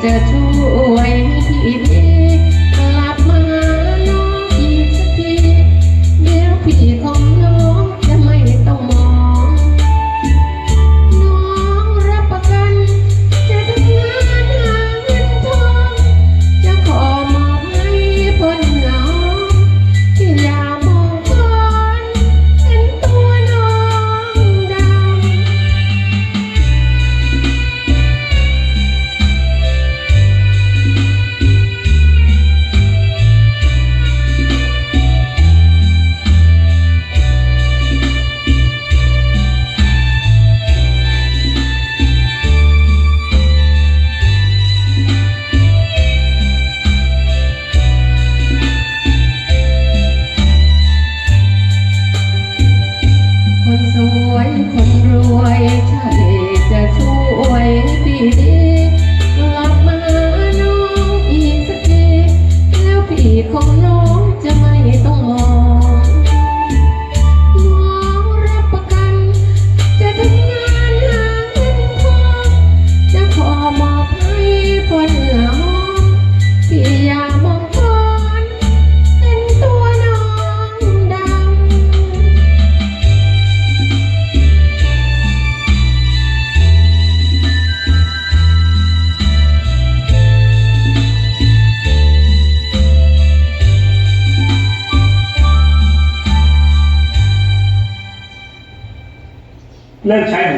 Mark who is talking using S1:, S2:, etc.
S1: teto คนรวยเธอ
S2: இல்ல சாய்